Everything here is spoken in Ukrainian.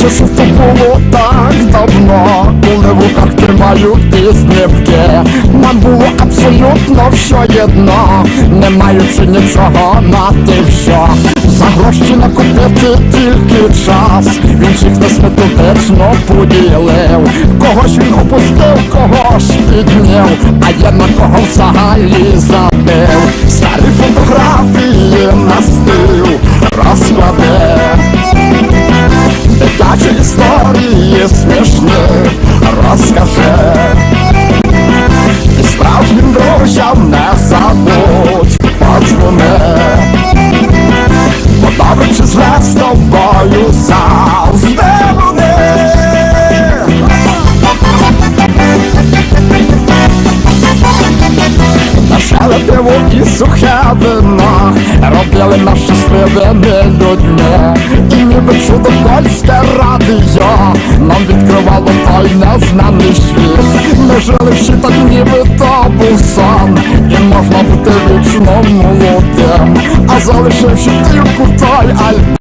часу то було так давно, коли в руках тримають піснівки? Нам було абсолютно все єдно, не маючи нічого на те що За гроші накупити тільки час, він всіх нас методично поділив. Когось він опустив, когось підняв, а я на кого взагалі забив? Старі фотографії на стил розкладе не забудь подзвони Бо добре чи зле з тобою завжди вони Наше пиво і сухе вино Робили нас щасливими людьми І ніби чудо польське радіо Нам відкривало той незнаний світ. Ми жили всі так ніби то був сон І можна бути вічно молодим А залишивши тільки той альбом